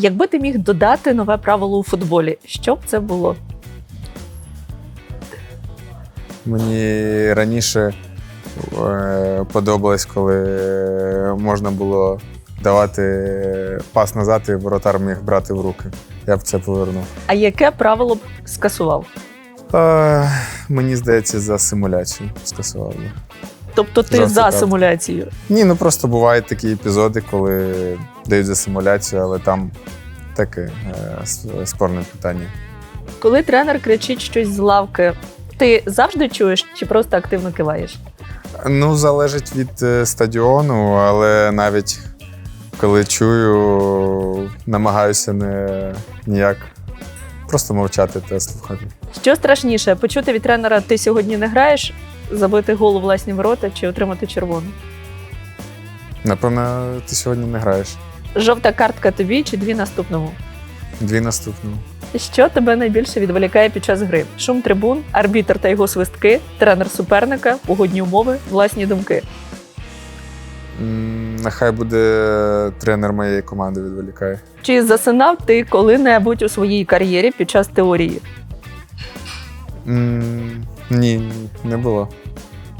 Якби ти міг додати нове правило у футболі, що б це було? Мені раніше е, подобалось, коли можна було давати пас назад, і воротар міг брати в руки. Я б це повернув. А яке правило б скасував? Е, мені здається, за симуляцію скасував би. Тобто ти Жовтий за карт. симуляцією? Ні, ну просто бувають такі епізоди, коли дають за симуляцію, але там таке е, с- спорне питання. Коли тренер кричить щось з лавки, ти завжди чуєш чи просто активно киваєш? Ну, залежить від е, стадіону, але навіть коли чую, намагаюся не ніяк просто мовчати та слухати. Що страшніше, почути від тренера ти сьогодні не граєш, забити гол у власні ворота чи отримати червону? Напевно, ти сьогодні не граєш. Жовта картка тобі чи дві наступному? Дві наступні. Що тебе найбільше відволікає під час гри? Шум трибун, арбітр та його свистки, тренер суперника, погодні умови, власні думки. М, Нехай буде тренер моєї команди відволікає. Чи засинав ти коли-небудь у своїй кар'єрі під час теорії? М, Ні, не було.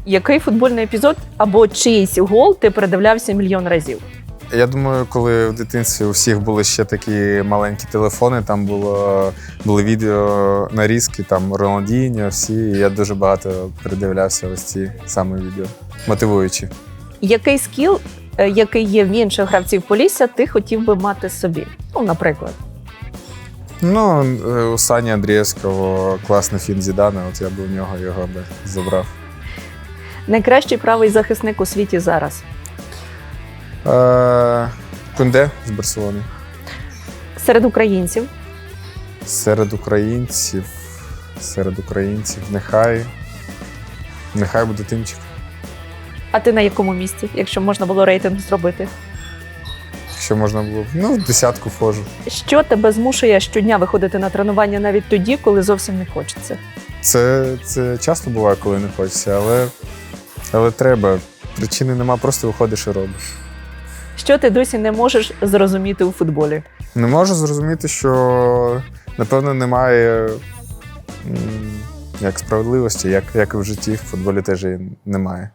Який футбольний епізод або чийсь гол ти передивлявся мільйон разів? Я думаю, коли в дитинстві у всіх були ще такі маленькі телефони, там було були відео нарізки, там Роналдіньо, всі. і Я дуже багато передивлявся ось ці саме відео, мотивуючі. Який скіл, е, який є в інших гравців Полісся, ти хотів би мати собі? Ну, наприклад. Ну, е, у Сані Андрієвського класний фін Зідана, от я б у нього його би забрав. Найкращий правий захисник у світі зараз. Е, Кунде з Барселони. Серед українців Серед українців. Серед українців. Нехай. Нехай буде тимчик. А ти на якому місці, якщо можна було рейтинг зробити? Якщо можна було б. Ну, в десятку вхожу. Що тебе змушує щодня виходити на тренування навіть тоді, коли зовсім не хочеться? Це, це часто буває, коли не хочеться, але, але треба. Причини нема, просто виходиш і робиш. Що ти досі не можеш зрозуміти у футболі? Не можу зрозуміти, що напевно немає як справедливості, як, як і в житті, в футболі теж її немає.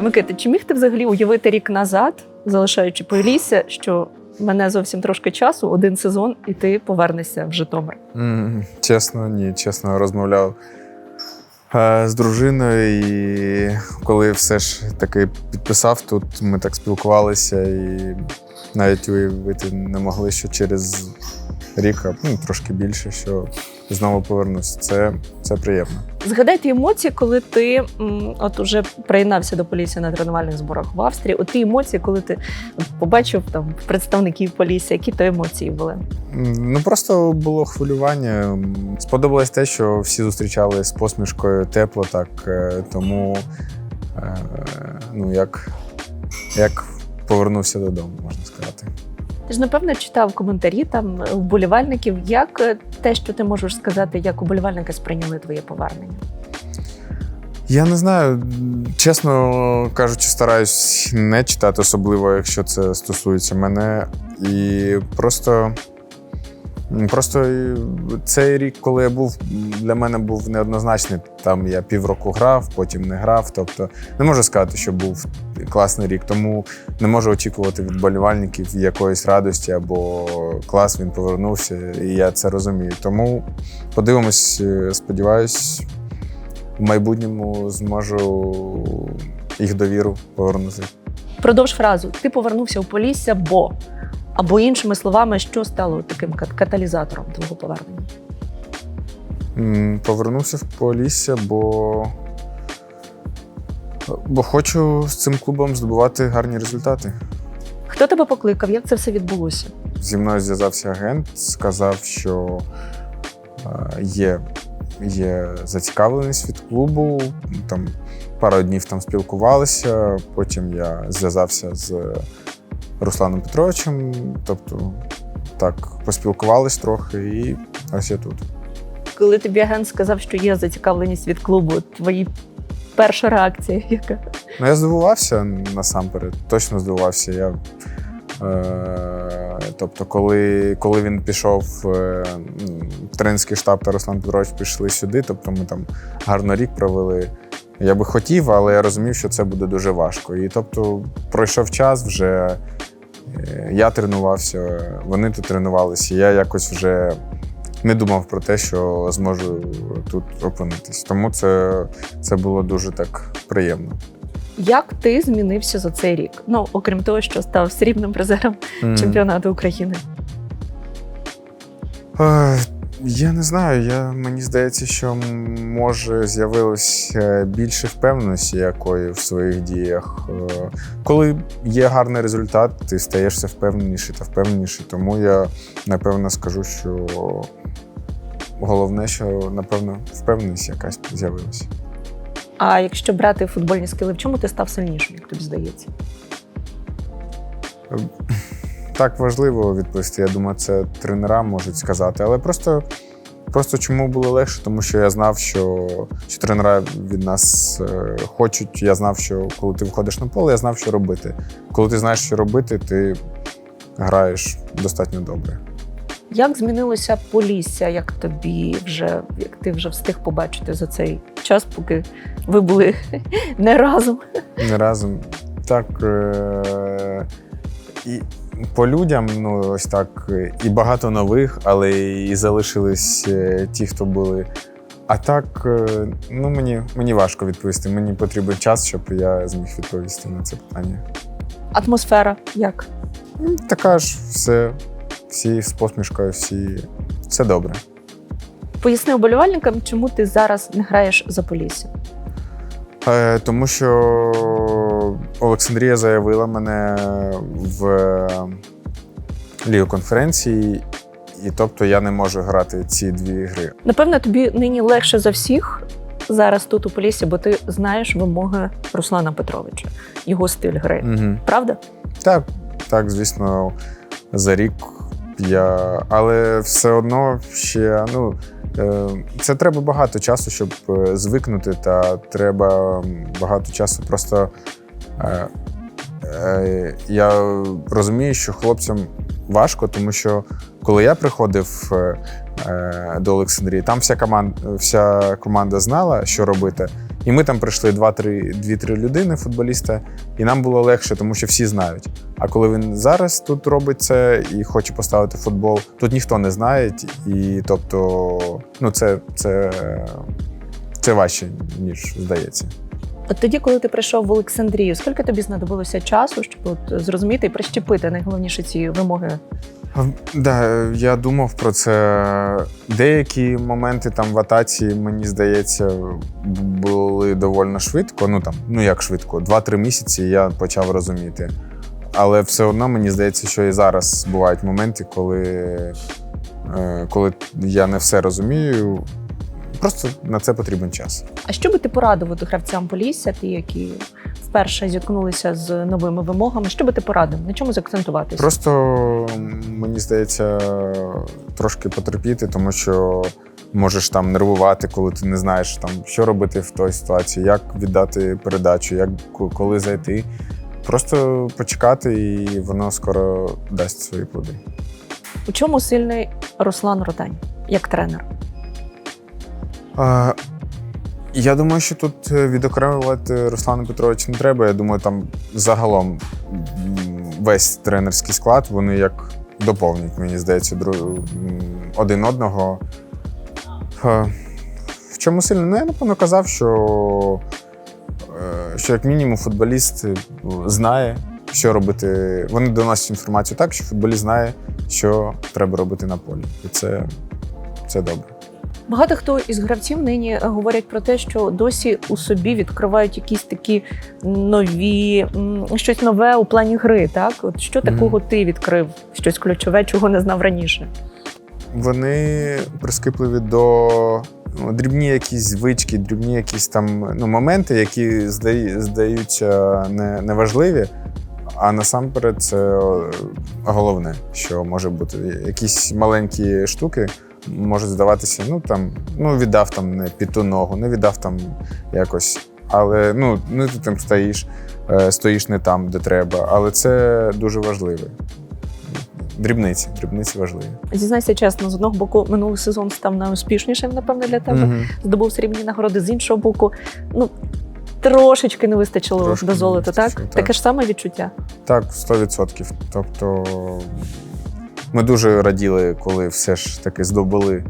Микита, чи міг ти взагалі уявити рік назад, залишаючи Полісся, що мене зовсім трошки часу, один сезон, і ти повернешся в Житомир? М, Чесно, ні, чесно розмовляв е, з дружиною, і коли все ж таки підписав тут, ми так спілкувалися і навіть уявити не могли, що через рік, ну, трошки більше, що знову повернусь. Це, це приємно. Згадай ті емоції, коли ти от уже приєднався до Полісся на тренувальних зборах в Австрії. От ті емоції, коли ти побачив там представників Полісся, які то емоції були? Ну просто було хвилювання. Сподобалось те, що всі зустрічали з посмішкою тепло, так е, тому е, ну як, як повернувся додому, можна сказати. Ти ж напевно читав коментарі там вболівальників. Як е, те, що ти можеш сказати, як уболівальники сприйняли твоє повернення? Я не знаю, чесно кажучи, стараюсь не читати, особливо, якщо це стосується мене. І просто. Просто е, цей рік, коли я був, для мене був неоднозначний. Там я півроку грав, потім не грав. Тобто не можу сказати, що був класний рік, тому не можу очікувати від болівальників якоїсь радості або клас він повернувся, і я це розумію. Тому подивимось, е, сподіваюсь, в майбутньому зможу їх довіру повернути. Продовж фразу ти повернувся у Полісся, бо або іншими словами, що стало таким каталізатором твого повернення? Повернувся в Полісся, бо, бо хочу з цим клубом здобувати гарні результати. Хто тебе покликав? Як це все відбулося? Зі мною зв'язався агент, сказав, що є, є зацікавленість від клубу. Там пару днів там спілкувалися. Потім я зв'язався з Русланом Петровичем. Тобто, так, поспілкувались трохи, і ось я тут. Коли тобі агент сказав, що є зацікавленість від клубу, твої перша реакція яка? Ну, я здивувався насамперед, точно здивувався. Я, е, тобто, коли, коли він пішов е, тренерський штаб та Руслан Петрович пішли сюди, тобто ми там гарно рік провели. Я би хотів, але я розумів, що це буде дуже важко. І тобто пройшов час, вже я тренувався, вони тут тренувалися. Я якось вже не думав про те, що зможу тут опинитись. Тому це, це було дуже так приємно. Як ти змінився за цей рік? Ну, окрім того, що став срібним призером mm. чемпіонату України. Я не знаю. Я, мені здається, що може з'явилось е, більше впевненості якої в своїх діях. Е, Коли є гарний результат, ти стаєш все впевненіший та впевненіший. Тому я напевно скажу, що головне, що напевно впевненість якась з'явилася. А якщо брати футбольні скили, в чому ти став сильнішим, як тобі здається? Так важливо відповісти. Я думаю, це тренера можуть сказати. Але просто, просто чому було легше? Тому що я знав, що, що тренера від нас е, хочуть. Я знав, що коли ти виходиш на поле, я знав, що робити. Коли ти знаєш, що робити, ти граєш достатньо добре. Як змінилося Полісся, як тобі вже, як ти вже встиг побачити за цей час, поки ви були не разом? Не разом. Так. Е- і по людям, ну ось так, і багато нових, але і залишились е, ті, хто були. А так, е, ну мені, мені важко відповісти. Мені потрібен час, щоб я зміг відповісти на це питання. Атмосфера як? Ну, Така ж все, всі з посмішкою, всі все добре. Поясни уболівальникам, чому ти зараз не граєш за Полісся? Е, тому що Олександрія заявила мене в Лігу конференції, і тобто я не можу грати ці дві гри. Напевно, тобі нині легше за всіх зараз тут у Поліссі, бо ти знаєш вимоги Руслана Петровича, його стиль гри. Угу. Правда? Так, так, звісно, за рік я. Але все одно ще ну. е, Це треба багато часу, щоб е, звикнути, та треба багато часу. Просто е, е, я розумію, що хлопцям важко, тому що коли я приходив е, е, до Олександрії, там вся команда, вся команда знала, що робити. І ми там прийшли 2-3 людини, футболіста, і нам було легше, тому що всі знають. А коли він зараз тут робить це і хоче поставити футбол, тут ніхто не знає. І тобто, ну це, це, це важче, ніж здається. От тоді, коли ти прийшов в Олександрію, скільки тобі знадобилося часу, щоб от зрозуміти і прищепити найголовніше ці вимоги? Да, я думав про це. Деякі моменти там в атаці, мені здається, були доволі швидко. Ну там, ну як швидко, 2-3 місяці я почав розуміти. Але все одно мені здається, що і зараз бувають моменти, коли, е, коли я не все розумію. Просто на це потрібен час. А що би ти порадив гравцям Полісся, ті, які вперше зіткнулися з новими вимогами? Що би ти порадив? На чому закцентуватися? Просто мені здається, трошки потерпіти, тому що можеш там нервувати, коли ти не знаєш там, що робити в той ситуації, як віддати передачу, як коли зайти. Просто почекати, і воно скоро дасть свої плоди. У чому сильний Руслан Ротань як тренер? Я думаю, що тут е, відокремлювати Руслана Петровича не треба. Я думаю, там загалом весь тренерський склад вони як доповнять, мені здається, один одного. В чому сильно? Ну, я напевно казав, що, е, що як мінімум футболіст е, знає, що робити. Вони доносять інформацію так, що футболіст знає, що треба робити на полі. І це, це добре. Багато хто із гравців нині говорять про те, що досі у собі відкривають якісь такі нові, щось нове у плані гри. Так, от що такого ти відкрив? Щось ключове, чого не знав раніше? Вони прискіпливі до ну, дрібні якісь звички, дрібні якісь там ну, моменти, які здаються не, неважливі. А насамперед, це головне, що може бути якісь маленькі штуки може здаватися, ну там, ну віддав там не під ту ногу, не віддав там якось. Але ну, ну ти там стоїш, е, стоїш не там, де треба. Але це дуже важливо. Дрібниці, дрібниці важливі. Зізнайся чесно, з одного боку, минулий сезон став найуспішнішим, напевно, для тебе. Мгм. Здобув срібні нагороди. З іншого боку, ну трошечки не вистачило Трошки до не золота, так? так. Таке ж саме відчуття. Так, 100%. Тобто ми дуже раділи, коли все ж таки здобули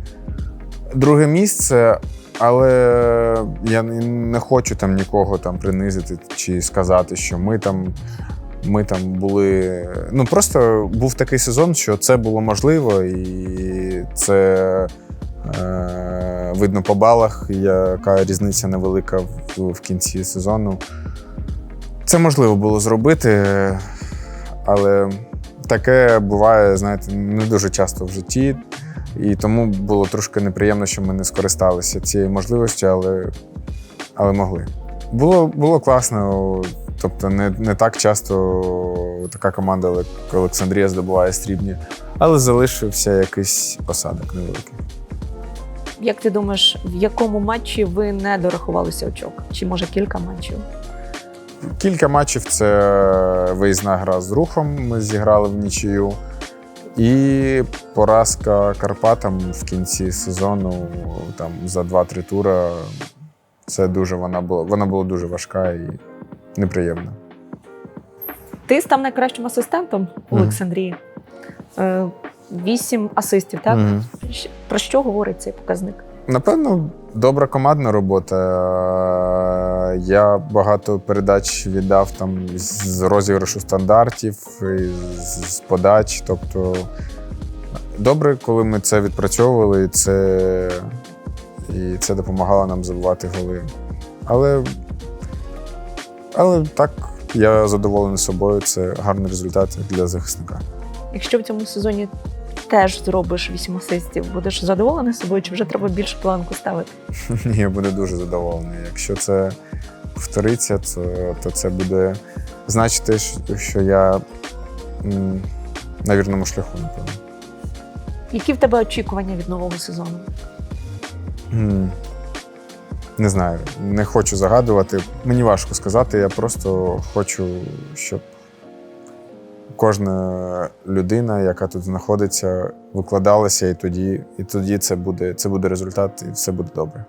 друге місце, але я не- хочу там нікого там принизити чи сказати, що ми там. Ми там були. Ну просто був такий сезон, що це було можливо, і це е, видно по балах, яка різниця невелика в, в кінці сезону. Це можливо було зробити, але таке буває, знаєте, не дуже часто в житті. І тому було трошки неприємно, що ми не скористалися цією можливістю, але, але могли. Було, було класно. Тобто, не, не так часто така команда, як Олександрія, здобуває срібні, але залишився якийсь осадок невеликий. Як ти думаєш, в якому матчі ви не дорахувалися очок? Чи може кілька матчів? Кілька матчів це виїзна гра з рухом. Ми зіграли в нічию. І поразка Карпатам в кінці сезону, там за 2-3 тура. Це дуже вона була. Вона була дуже важка і неприємна. Ти став найкращим асистентом у. Олександрії. Е, Вісім асистів, так? Мгм. Щ- Про що говорить цей показник? Напевно, добра командна робота. Я багато передач віддав там з розіграшу стандартів, з подач. Тобто добре, коли ми це відпрацьовували, і це, і це допомагало нам забивати голи. Але, але так, я задоволений собою. Це гарний результат для захисника. Якщо в цьому сезоні теж зробиш вісім асистів, будеш задоволений собою, чи вже треба більше планку ставити? Ні, Я буду дуже задоволений. Якщо це повториться, то, то це буде значити, що- що я на вірному шляху, напевно. Які в тебе очікування від нового сезону? Не знаю, не хочу загадувати. Мені важко сказати. Я просто хочу, щоб кожна людина, яка тут знаходиться, викладалася, і тоді, і тоді це буде, це буде результат, і все буде добре.